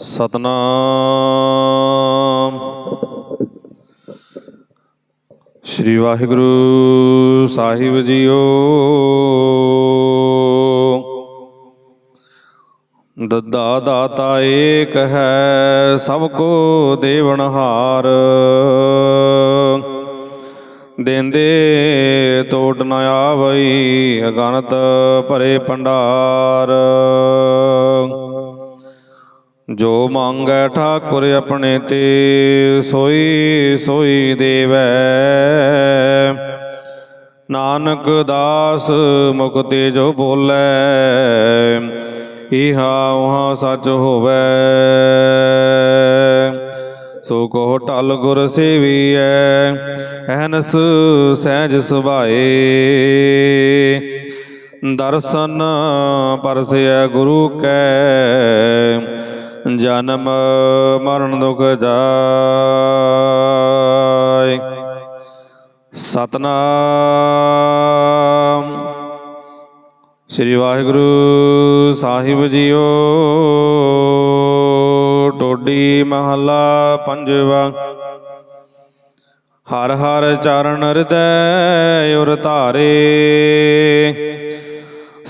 ਸਤਨਾਮ। ਸ੍ਰੀ ਵਾਹਿਗੁਰੂ ਸਾਹਿਬ ਜੀਓ। ਦੱਦਾ ਦਾਤਾ ਏਕ ਹੈ, ਸਭ ਕੋ ਦੇਵਨਹਾਰ ਦੇਂਦੇ ਟੋਟ ਨ ਆਵਈ ਅਗਨਤ ਭਰੇ ਭੰਡਾਰ। ਜੋ ਮੰਗੈ ਠਾਕੁਰ ਆਪਣੇ ਤੇ, ਸੋਈ ਸੋਈ ਦੇਵੈ। ਨਾਨਕ ਦਾਸ ਮੁਕਤੇ ਜੋ ਬੋਲੇ, ਇਹਾ ਉਹਾ ਸੱਚ ਹੋਵੇ। ਸੋ ਕੋ ਟਲ ਗੁਰ ਸੇਵੀਐ ਅਹਨਸ ਸਹਿਜ ਸੁਭਾਏ। ਦਰਸ਼ਨ ਪਰਸਿਐ ਗੁਰੂ ਕੈ ਜਨਮ ਮਰਨ ਦੁਖ ਜਾਇ ਸਤਨਾਮ। ਸ੍ਰੀ ਵਾਹਿਗੁਰੂ ਸਾਹਿਬ ਜੀਓ। ਟੋਡੀ ਮਹਲਾ ਪੰਜਵਾ। ਹਰ ਹਰ ਚਰਨ ਹਿਰਦੈ ਉਰ ਧਾਰੇ।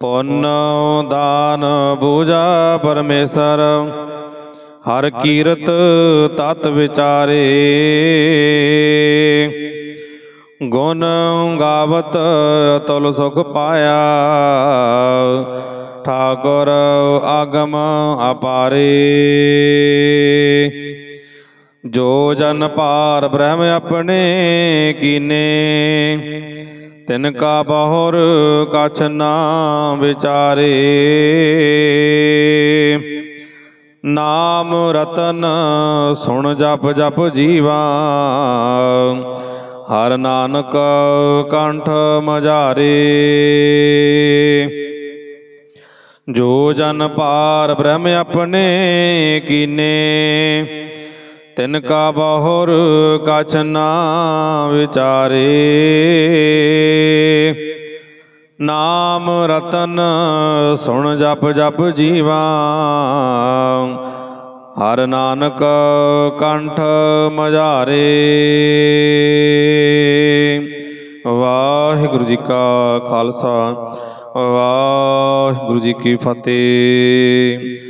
ਪੁੰਨ ਦਾਨ ਪੂਜਾ ਪਰਮੇਸ਼ਰ ਹਰ ਕੀਰਤ ਤਤ ਵਿਚਾਰੇ। ਗੁਣ ਗਾਵਤ ਤੁਲ ਸੁਖ ਪਾਇਆ ਠਾਕੁਰ ਆਗਮ ਅਪਾਰੇ। ਜੋ ਜਨ ਪਾਰ ਬ੍ਰਹਮ ਆਪਣੇ ਕੀਨੇ ਤਿਨ ਕਾ ਬਹੁਰ ਕਛ ਨਾ ਵਿਚਾਰੇ। ਨਾਮ ਰਤਨ ਸੁਣ ਜਪ ਜਪ ਜੀਵਾ। ਹਰ ਨਾਨਕ ਕੰਠ ਮਝਾਰੇ ਜੋ ਜਨ ਪਾਰ ਬ੍ਰਹਮ ਆਪਣੇ ਕੀਨੇ। ਤਿਨ ਕਾ ਬਹੁਰ ਕਛ ਨਾ ਵਿਚਾਰੇ। ਨਾਮ ਰਤਨ ਸੁਣ ਜਪ ਜਪ ਜੀਵਾ। ਹਰ ਨਾਨਕ ਕੰਠ ਮਝਾਰੇ। ਵਾਹਿਗੁਰੂ ਜੀ ਕਾ ਖਾਲਸਾ। ਵਾਹਿਗੁਰੂ ਜੀ ਕੀ ਫਤਿਹ।